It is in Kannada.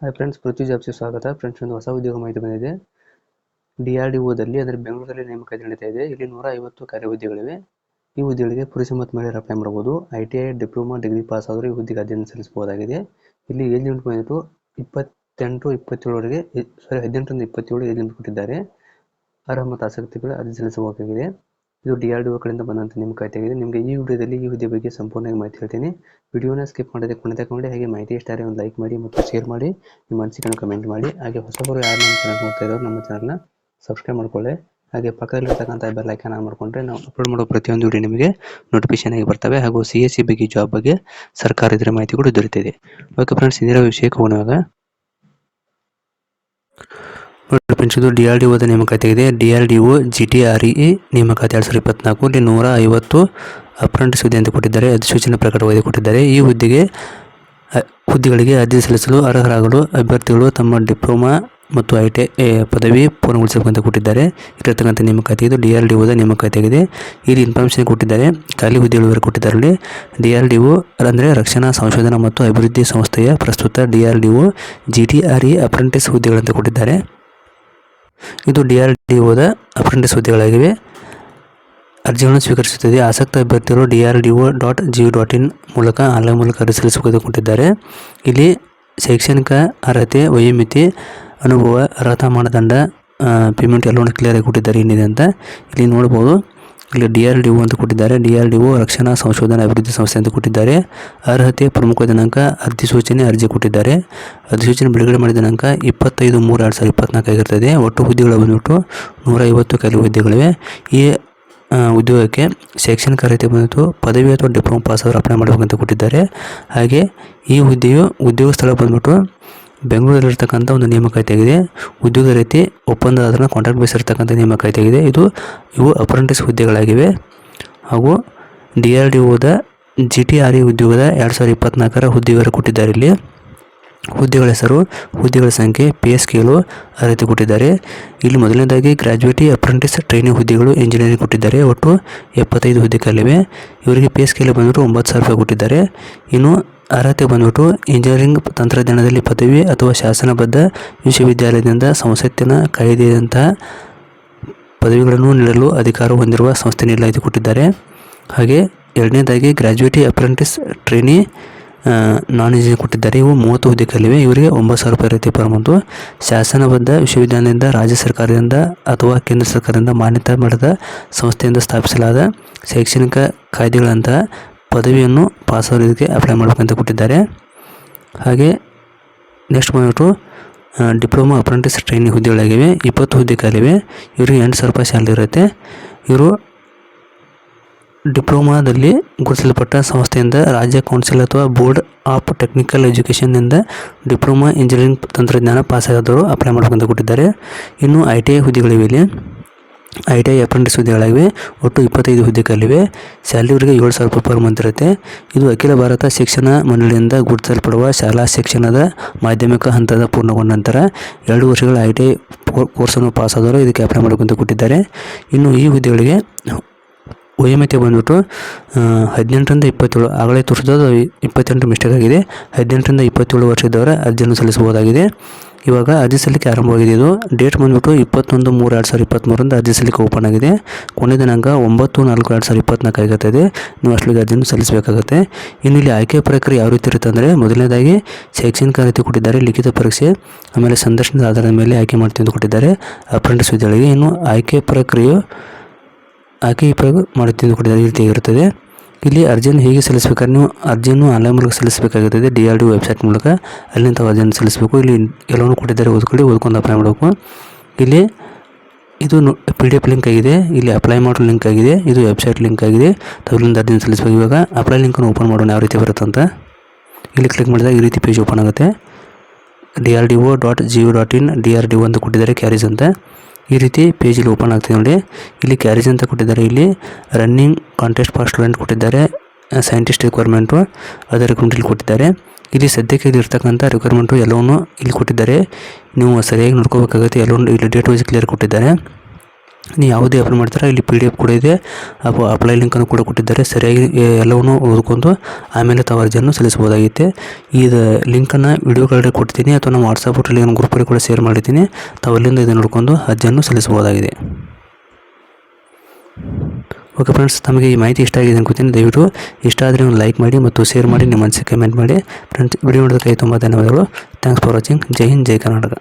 ಹಾಯ್ ಫ್ರೆಂಡ್ಸ್ ಪೃಥ್ವಿ ಜಾಬ್ಸ್ಗೆ ಸ್ವಾಗತ. ಫ್ರೆಂಡ್ಸ್ ಒಂದು ಹೊಸ ಉದ್ಯೋಗ ಮಾಹಿತಿ ಬಂದಿದೆ. ಡಿ ಆರ್ ಡಿ ಓದಲ್ಲಿ ಅಂದರೆ ಬೆಂಗಳೂರಲ್ಲಿ ನೇಮಕಾತಿ ನಡೀತಾ ಇದೆ. ಇಲ್ಲಿ ನೂರ ಐವತ್ತು ಕಾರ್ಯ ಹುದ್ದೆಗಳಿವೆ ಈ ಹುದ್ದೆಗಳಿಗೆ ಪುರುಷ ಮತ್ತು ಮಹಿಳೆಯರು ಅಪ್ಲೈ ಮಾಡಬಹುದು. I T I diploma degree pass ಆದರೂ ಈ ಹುದ್ದೆಗೆ ಅಧ್ಯಯನ ಸಲ್ಲಿಸಬಹುದಾಗಿದೆ. ಇಲ್ಲಿ ಏಜ್ ಲಿಮಿಟ್ ಬಂದಿಟ್ಟು ಇಪ್ಪತ್ತೆಂಟು ಇಪ್ಪತ್ತೇಳವರೆಗೆ ಸಾರಿ ಹದಿನೆಂಟರಿಂದ ಇಪ್ಪತ್ತೇಳು ಏಜ್ ಲಿಮಿಟ್ ಕೊಟ್ಟಿದ್ದಾರೆ. ಅರ್ಹ ಮತ್ತು ಆಸಕ್ತಿಗಳು ಅರ್ಜಿ ಸಲ್ಲಿಸಬೇಕಾಗಿದೆ. ಇದು ಡಿ ಆರ್ ಡಿ ಒ ಕಡೆಯಿಂದ ನೇಮಕಾತಿಯಾಗಿದೆ ನಿಮಗೆ ಈ ವಿಡಿಯೋದಲ್ಲಿ ಈ ಹುದ್ದೆ ಬಗ್ಗೆ ಸಂಪೂರ್ಣವಾಗಿ ಮಾಹಿತಿ ಹೇಳ್ತೀನಿ. ವಿಡಿಯೋನ ಸ್ಕಿಪ್ ಮಾಡದೆ ಕೊನೆ ಮಾಡಿ ಹಾಗೆ ಮಾಹಿತಿ ಇಷ್ಟ ಆದರೆ ಒಂದು ಲೈಕ್ ಮಾಡಿ ಮತ್ತು ಶೇರ್ ಮಾಡಿ. ನಿಮ್ಮ ಅನಿಸಿಕೆಯನ್ನು ಕಮೆಂಟ್ ಮಾಡಿ. ಹಾಗೆ ಹೊಸಬರು ಯಾರು ನಮ್ಮ ಚಾನಲ್ ನೋಡ್ತಾ ಇರೋರು ನಮ್ಮ ಚಾನಲ್ನ ಸಬ್ಸ್ಕ್ರೈಬ್ ಮಾಡ್ಕೊಳ್ಳಿ. ಹಾಗೆ ಪಕ್ಕದಲ್ಲಿರ್ತಕ್ಕಂಥ ಬೆಲ್ ಐಕಾನ್ ಆನ್ ಮಾಡಿಕೊಂಡ್ರೆ ನಾವು ಅಪ್ಲೋಡ್ ಮಾಡೋ ಪ್ರತಿಯೊಂದು ವಿಡಿಯೋ ನಿಮಗೆ ನೋಟಿಫಿಕೇಶನ್ ಆಗಿ ಬರ್ತವೆ. ಹಾಗೂ ಸಿ ಎಸ್ ಸಿ ಬಗ್ಗೆ ಜಾಬ್ ಬಗ್ಗೆ ಸರ್ಕಾರ ಇದರ ಮಾಹಿತಿ ಕೂಡ ದೊರೆತಿದೆ. ಓಕೆ ಫ್ರೆಂಡ್ಸ್ ಇದರ ವಿಷಯಕ್ಕೆ ಹೋಗುವಾಗ ನೋಡಿ ಡಿಆರ್ಡಿಒದ ನೇಮಕಾತಿ ಇದೆ D R D O G T R E ನೇಮಕಾತಿ ಎರಡು ಸಾವಿರದ ಇಪ್ಪತ್ನಾಲ್ಕು ಇಲ್ಲಿ ನೂರ ಐವತ್ತು ಅಪ್ರೆಂಟಿಸ್ ಹುದ್ದೆ ಅಂತ ಕೊಟ್ಟಿದ್ದಾರೆ. ಅಧಿಸೂಚನೆ ಪ್ರಕಟವಾಗಿ ಕೊಟ್ಟಿದ್ದಾರೆ. ಈ ಹುದ್ದೆಗೆ ಹುದ್ದೆಗಳಿಗೆ ಅರ್ಜಿ ಸಲ್ಲಿಸಲು ಅರ್ಹರಾಗಲು ಅಭ್ಯರ್ಥಿಗಳು ತಮ್ಮ ಡಿಪ್ಲೊಮಾ ಮತ್ತು ಐ ಟಿ ಪದವಿ ಪೂರ್ಣಗೊಳಿಸಬೇಕಂತ ಕೊಟ್ಟಿದ್ದಾರೆ. ಇರತಕ್ಕಂಥ ನೇಮಕಾತಿ ಇದು ಡಿ ಆರ್ ಡಿ ಒದ ನೇಮಕಾತಿಯಾಗಿದೆ. ಇಲ್ಲಿ ಇನ್ಫಾರ್ಮೇಷನ್ ಕೊಟ್ಟಿದ್ದಾರೆ. ಖಾಲಿ ಹುದ್ದೆಗಳು ಕೊಟ್ಟಿದ್ದಾರೆ DRDO D R D O ಅಂದರೆ ರಕ್ಷಣಾ, ಸಂಶೋಧನಾ ಮತ್ತು ಅಭಿವೃದ್ಧಿ ಸಂಸ್ಥೆಯ ಪ್ರಸ್ತುತ D R D O G T R E apprentice ಹುದ್ದೆಗಳಂತ ಕೊಟ್ಟಿದ್ದಾರೆ. ಇದು ಡಿ ಆರ್ ಡಿ ಒದ ಅಪ್ರೆಂಟಿಸ್ ಹುದ್ದೆಗಳಾಗಿವೆ. ಅರ್ಜಿಗಳನ್ನು ಸ್ವೀಕರಿಸುತ್ತದೆ ಆಸಕ್ತ ಅಭ್ಯರ್ಥಿಗಳು D R D O dot G dot in ಮೂಲಕ ಆನ್ಲೈನ್ ಮೂಲಕ ಅರ್ಜಿ ಸಲ್ಲಿಸಿಕೊಂಡಿದ್ದಾರೆ ಇಲ್ಲಿ ಶೈಕ್ಷಣಿಕ ಅರ್ಹತೆ, ವಯೋಮಿತಿ, ಅನುಭವ, ಅರ್ಹತಾ ಮಾನದಂಡ ಪೇಮೆಂಟ್ ಎಲ್ಲವನ್ನು ಕ್ಲಿಯರ್ ಆಗಿ ಕೊಟ್ಟಿದ್ದಾರೆ ಏನಿದೆ ಅಂತ ಇಲ್ಲಿ ನೋಡ್ಬೋದು ಇಲ್ಲಿ ಡಿ ಆರ್ ಡಿ ಒ ಅಂತ ಕೊಟ್ಟಿದ್ದಾರೆ. ಡಿ ಆರ್ ಡಿ ಒ ರಕ್ಷಣಾ ಸಂಶೋಧನಾ ಅಭಿವೃದ್ಧಿ ಸಂಸ್ಥೆ ಅಂತ ಕೊಟ್ಟಿದ್ದಾರೆ. ಅರ್ಹತೆ ಪ್ರಮುಖ ದಿನಾಂಕ ಅಧಿಸೂಚನೆ ಅರ್ಜಿ ಕೊಟ್ಟಿದ್ದಾರೆ. ಅಧಿಸೂಚನೆ ಬಿಡುಗಡೆ ಮಾಡಿದ ದಿನಾಂಕ ಇಪ್ಪತ್ತೈದು ಮೂರು ಎರಡು ಸಾವಿರದ ಇಪ್ಪತ್ನಾಲ್ಕು ಆಗಿರ್ತದೆ. ಒಟ್ಟು ಹುದ್ದೆಗಳು ಬಂದುಬಿಟ್ಟು ನೂರ ಐವತ್ತು ಖಾಲಿ ಹುದ್ದೆಗಳಿವೆ ಈ ಉದ್ಯೋಗಕ್ಕೆ ಶೈಕ್ಷಣಿಕ ಅರ್ಹತೆ ಬಂದಿತ್ತು ಪದವಿ ಅಥವಾ ಡಿಪ್ಲೊಮಾ ಪಾಸ್ ಅವರು ಅಪ್ಲೈ ಮಾಡಬೇಕಂತ ಕೊಟ್ಟಿದ್ದಾರೆ. ಹಾಗೆ ಈ ಹುದ್ದೆಯು ಉದ್ಯೋಗ ಸ್ಥಳ ಬಂದ್ಬಿಟ್ಟು ಬೆಂಗಳೂರಲ್ಲಿರ್ತಕ್ಕಂಥ ಒಂದು ನೇಮಕಾತಿಯಾಗಿದೆ. ಉದ್ಯೋಗ ರೀತಿ ಒಪ್ಪಂದ ಅದನ್ನು ಕಾಂಟ್ರಾಕ್ಟ್ ಬೇಸ್ ಇರ್ತಕ್ಕಂಥ ನೇಮಕಾತಿಯಾಗಿದೆ. ಇದು ಇವು ಅಪ್ರೆಂಟಿಸ್ ಹುದ್ದೆಗಳಾಗಿವೆ. ಹಾಗೂ ಡಿ ಆರ್ ಡಿ ಒದ ಜಿ ಟಿ ಆರ್ ಇ ಉದ್ಯೋಗದ ಎರಡು ಸಾವಿರದ ಇಪ್ಪತ್ನಾಲ್ಕರ ಹುದ್ದೆಗಳು ಕೊಟ್ಟಿದ್ದಾರೆ ಇಲ್ಲಿ. ಹುದ್ದೆಗಳ ಹೆಸರು, ಹುದ್ದೆಗಳ ಸಂಖ್ಯೆ ಪಿ ಎಸ್ ಸ್ಕೇಲು ಅರ್ಹತೆ ಕೊಟ್ಟಿದ್ದಾರೆ. ಇಲ್ಲಿ ಮೊದಲನೇದಾಗಿ ಗ್ರಾಜ್ಯುಯೇಟಿ ಅಪ್ರೆಂಟಿಸ್ ಟ್ರೈನಿಂಗ್ ಹುದ್ದೆಗಳು ಇಂಜಿನಿಯರಿಂಗ್ ಕೊಟ್ಟಿದ್ದಾರೆ. ಒಟ್ಟು ಎಪ್ಪತ್ತೈದು ಹುದ್ದೆ ಕಾಲಿವೆ ಇವರಿಗೆ ಪಿ ಎಸ್ ಸ್ಕೇಲ್ ಬಂದರೂ ಒಂಬತ್ತು ಸಾವಿರ ರೂಪಾಯಿ ಕೊಟ್ಟಿದ್ದಾರೆ. ಇನ್ನು ಅರ್ಹತೆ ಬಂದ್ಬಿಟ್ಟು ಇಂಜಿನಿಯರಿಂಗ್ ತಂತ್ರಜ್ಞಾನದಲ್ಲಿ ಪದವಿ ಅಥವಾ ಶಾಸನಬದ್ಧ ವಿಶ್ವವಿದ್ಯಾಲಯದಿಂದ ಸಂಸತ್ತಿನ ಕಾಯ್ದೆಯಂತಹ ಪದವಿಗಳನ್ನು ನೀಡಲು ಅಧಿಕಾರ ಹೊಂದಿರುವ ಸಂಸ್ಥೆ ನೀಡಲಾಯಿತು ಕೊಟ್ಟಿದ್ದಾರೆ. ಹಾಗೆ ಎರಡನೇದಾಗಿ graduate apprentice trainee non engineer ಕೊಟ್ಟಿದ್ದಾರೆ. ಇವು ಮೂವತ್ತು ಹುದ್ದೆಗಳಿವೆ ಇವರಿಗೆ ಒಂಬತ್ತು ಸಾವಿರ ರೂಪಾಯಿ ರೀತಿ ಪರಮಂತು ಶಾಸನಬದ್ಧ ವಿಶ್ವವಿದ್ಯಾಲಯದಿಂದ ರಾಜ್ಯ ಸರ್ಕಾರದಿಂದ ಅಥವಾ ಕೇಂದ್ರ ಸರ್ಕಾರದಿಂದ ಮಾನ್ಯತೆ ಮಾಡಿದ ಸಂಸ್ಥೆಯಿಂದ ಸ್ಥಾಪಿಸಲಾದ ಶೈಕ್ಷಣಿಕ ಕಾಯ್ದೆಗಳಂತಹ ಪದವಿಯನ್ನು ಪಾಸ್ ಆಗೋದಕ್ಕೆ ಅಪ್ಲೈ ಮಾಡಬೇಕಂತ ಕೊಟ್ಟಿದ್ದಾರೆ. ಹಾಗೆ ನೆಕ್ಸ್ಟ್ ಬಂದ್ಬಿಟ್ಟು ಡಿಪ್ಲೊಮಾ ಅಪ್ರೆಂಟಿಸ್ ಟ್ರೈನಿಂಗ್ ಹುದ್ದೆಗಳಾಗಿವೆ, ಇಪ್ಪತ್ತು ಹುದ್ದೆ ಖಾಲಿವೆ ಇವರಿಗೆ ಎಂಟು ಸಾವಿರ ರೂಪಾಯಿ ಸ್ಯಾಲ್ರಿ ಇರುತ್ತೆ. ಇವರು ಡಿಪ್ಲೊಮಾದಲ್ಲಿ ಗುರುತಿಸಲ್ಪಟ್ಟ ಸಂಸ್ಥೆಯಿಂದ ರಾಜ್ಯ ಕೌನ್ಸಿಲ್ ಅಥವಾ ಬೋರ್ಡ್ ಆಫ್ ಟೆಕ್ನಿಕಲ್ ಎಜುಕೇಷನ್ನಿಂದ ಡಿಪ್ಲೊಮಾ ಇಂಜಿನಿಯರಿಂಗ್ ತಂತ್ರಜ್ಞಾನ ಪಾಸ್ ಆದವರು ಅಪ್ಲೈ ಮಾಡಬೇಕಂತ ಕೊಟ್ಟಿದ್ದಾರೆ. ಇನ್ನು ಐ ಟಿ ಐ ಹುದ್ದೆಗಳಿವೆ ಇಲ್ಲಿ. ಐ ಟಿ ಐ ಅಪ್ರೆಂಟಿಸ್ ಹುದ್ದೆಗಳಾಗಿವೆ. ಒಟ್ಟು ಇಪ್ಪತ್ತೈದು ಹುದ್ದೆಗಳಿವೆ. ಸ್ಯಾಲ್ರಿ ಇವರಿಗೆ ಏಳು ಸಾವಿರ ರೂಪಾಯಿ ಪರ್ ಮಂತ್ ಇರುತ್ತೆ. ಇದು ಅಖಿಲ ಭಾರತ ಶಿಕ್ಷಣ ಮಂಡಳಿಯಿಂದ ಗುರುತಿಸಲ್ಪಡುವ ಶಾಲಾ ಶಿಕ್ಷಣದ ಮಾಧ್ಯಮಿಕ ಹಂತದ ಪೂರ್ಣಗೊಂಡ ನಂತರ ಎರಡು ವರ್ಷಗಳ ಐ ಟಿ ಐ ಕೋರ್ಸನ್ನು ಪಾಸ್ ಆದವರು ಇದಕ್ಕೆ ಅಪ್ಲೈ ಮಾಡಬೇಕಂತ ಕೊಟ್ಟಿದ್ದಾರೆ. ಇನ್ನು ಈ ಹುದ್ದೆಗಳಿಗೆ ವಯೋಮಿತಿ ಬಂದ್ಬಿಟ್ಟು ಹದಿನೆಂಟರಿಂದ ಇಪ್ಪತ್ತೇಳು, ಆಗಲೇ ತೋರಿಸಿದ ಇಪ್ಪತ್ತೆಂಟು ಮಿಸ್ಟೇಕ್ ಆಗಿದೆ. ಹದಿನೆಂಟರಿಂದ ಇಪ್ಪತ್ತೇಳು ವರ್ಷದವರ ಅರ್ಜಿಯನ್ನು ಸಲ್ಲಿಸಬಹುದಾಗಿದೆ. ಇವಾಗ ಅರ್ಜಿ ಸಲ್ಲಿಕೆ ಆರಂಭವಾಗಿದೆ ಇದು ಡೇಟ್ ಬಂದ್ಬಿಟ್ಟು ಇಪ್ಪತ್ತೊಂದು ಮೂರು ಎರಡು ಸಾವಿರದ ಇಪ್ಪತ್ತ್ಮೂರಿಂದ ಅರ್ಜಿ ಸಲ್ಲಿಕೆ ಓಪನ್ ಆಗಿದೆ. ಕೊನೆ ದಿನಾಂಕ ಒಂಬತ್ತು ನಾಲ್ಕು ಎರಡು ಸಾವಿರದ ಇಪ್ಪತ್ನಾಲ್ಕು ಆಗುತ್ತದೆ ನೀವು ಅಷ್ಟೊಂದು ಅರ್ಜಿಯನ್ನು ಸಲ್ಲಿಸಬೇಕಾಗುತ್ತೆ. ಇನ್ನು ಇಲ್ಲಿ ಆಯ್ಕೆ ಪ್ರಕ್ರಿಯೆ ಯಾವ ರೀತಿ ಇರುತ್ತೆ ಅಂದರೆ ಮೊದಲನೇದಾಗಿ ಶೈಕ್ಷಣಿಕ ರೀತಿ ಕೊಟ್ಟಿದ್ದಾರೆ, ಲಿಖಿತ ಪರೀಕ್ಷೆ, ಆಮೇಲೆ ಸಂದರ್ಶನದ ಆಧಾರದ ಮೇಲೆ ಆಯ್ಕೆ ಮಾಡ್ತೀವಿ ಅಂತ ಕೊಟ್ಟಿದ್ದಾರೆ ಅಪ್ರೆಂಟಿಸ್ ವಿದ್ಯಾರ್ಥಿಗೆ ಇನ್ನು ಆಯ್ಕೆ ಪ್ರಕ್ರಿಯೆಯು ಆಯ್ಕೆ ಮಾಡುತ್ತೆ ಅಂತ ಕೊಟ್ಟಿದ್ದಾರೆ. ಈ ರೀತಿ ಇರುತ್ತದೆ ಇಲ್ಲಿ ಅರ್ಜಿಯನ್ನು ಹೇಗೆ ಸಲ್ಲಿಸಬೇಕಾದ್ರೆ ನೀವು ಅರ್ಜಿಯನ್ನು ಆನ್ಲೈನ್ ಮೂಲಕ ಸಲ್ಲಿಸಬೇಕಾಗುತ್ತದೆ ಡಿ ಆರ್ ಡಿ ವೆಬ್ಸೈಟ್ ಮೂಲಕ ಅಲ್ಲಿಂದ ಅರ್ಜಿಯನ್ನು ಸಲ್ಲಿಸಬೇಕು. ಇಲ್ಲಿ ಎಲ್ಲವನ್ನು ಕೊಟ್ಟಿದ್ದಾರೆ, ಓದ್ಕೊಳ್ಳಿ, ಓದ್ಕೊಂಡು ಅಪ್ಲೈ ಮಾಡಬೇಕು. ಇಲ್ಲಿ ಇದು ಪಿ ಡಿ ಎಫ್ ಲಿಂಕ್ ಆಗಿದೆ. ಇಲ್ಲಿ ಅಪ್ಲೈ ಮಾಡೋ ಲಿಂಕ್ ಆಗಿದೆ. ಇದು ವೆಬ್ಸೈಟ್ ಲಿಂಕ್ ಆಗಿದೆ. ತಾವು ಇಲ್ಲಿಂದ ಅರ್ಜಿಯನ್ನು ಸಲ್ಲಿಸಬೇಕು. ಇವಾಗ ಅಪ್ಲೈ ಲಿಂಕನ್ನು ಓಪನ್ ಮಾಡೋಣ ಯಾವ ರೀತಿ ಬರುತ್ತೆ ಅಂತ. ಇಲ್ಲಿ ಕ್ಲಿಕ್ ಮಾಡಿದಾಗ ಈ ರೀತಿ ಪೇಜ್ ಓಪನ್ ಆಗುತ್ತೆ. D R D O dot G dot in D R D O ಅಂತ ಕೊಟ್ಟಿದ್ದಾರೆ ಕ್ಯಾರೀಸ್ ಅಂತ. ಈ ರೀತಿ ಪೇಜಲ್ಲಿ ಓಪನ್ ಆಗ್ತದೆ ನೋಡಿ. ಇಲ್ಲಿ ಕ್ಯಾರೇಜ್ ಅಂತ ಕೊಟ್ಟಿದ್ದಾರೆ. ಇಲ್ಲಿ ರನ್ನಿಂಗ್ ಕಾಂಟೆಸ್ಟ್ ಫಾರ್ ಸ್ಟೂಡೆಂಟ್ ಕೊಟ್ಟಿದ್ದಾರೆ. ಸೈಂಟಿಸ್ಟ್ ರಿಕ್ವೈರ್ಮೆಂಟು ಅದರ ಇಲ್ಲಿ ಕೊಟ್ಟಿದ್ದಾರೆ. ಇಲ್ಲಿ ಸದ್ಯಕ್ಕೆ ಇಲ್ಲಿ ಇರ್ತಕ್ಕಂಥ ರಿಕ್ವೈರ್ಮೆಂಟು ಎಲ್ಲವನ್ನು ಇಲ್ಲಿ ಕೊಟ್ಟಿದ್ದಾರೆ. ನೀವು ಸರಿಯಾಗಿ ನೋಡ್ಕೋಬೇಕಾಗುತ್ತೆ. ಎಲ್ಲವನ್ನು ಇಲ್ಲಿ ಡೇಟ್ ವೈಸ್ ಕ್ಲಿಯರ್ ಕೊಟ್ಟಿದ್ದಾರೆ. ನೀವು ಯಾವುದೇ ಅಪ್ಲೈ ಮಾಡ್ತೀರಾ, ಇಲ್ಲಿ ಪಿ ಡಿ ಎಫ್ ಕೂಡ ಇದೆ. ಹಾಗೂ ಅಪ್ಲೈ ಲಿಂಕನ್ನು ಕೂಡ ಕೊಟ್ಟಿದ್ದಾರೆ. ಸರಿಯಾಗಿ ಎಲ್ಲವನ್ನು ಓದ್ಕೊಂಡು ಆಮೇಲೆ ತಾವು ಅರ್ಜಿಯನ್ನು ಸಲ್ಲಿಸಬಹುದಾಗಿದೆ ಈ ಲಿಂಕನ್ನು ವಿಡಿಯೋ ಕೊಡ್ತೀನಿ ಅಥವಾ ನಮ್ಮ ವಾಟ್ಸಪ್ ಟೆಲಿಗ್ರಾಮ್ ಗ್ರೂಪಲ್ಲಿ ಕೂಡ ಶೇರ್ ಮಾಡಿದ್ದೀನಿ. ತಾವು ಅಲ್ಲಿಂದ ಇದನ್ನು ನೋಡ್ಕೊಂಡು ಅರ್ಜಿಯನ್ನು ಸಲ್ಲಿಸಬಹುದಾಗಿದೆ. ಓಕೆ ಫ್ರೆಂಡ್ಸ್ ತಮಗೆ ಈ ಮಾಹಿತಿ ಇಷ್ಟ ಆಗಿದೆ ಅನ್ಕೋತೀನಿ. ದಯವಿಟ್ಟು ಇಷ್ಟ ಆದರೆ ಒಂದು ಲೈಕ್ ಮಾಡಿ ಮತ್ತು ಶೇರ್ ಮಾಡಿ, ನಿಮ್ಮ ಮನಸ್ಸಿಗೆ ಕಮೆಂಟ್ ಮಾಡಿ. ಫ್ರೆಂಡ್ಸ್ ವಿಡಿಯೋ ನೋಡೋದಕ್ಕೆ ತುಂಬ ಧನ್ಯವಾದಗಳು. Thanks for watching Jai Hind, Jai Karnataka.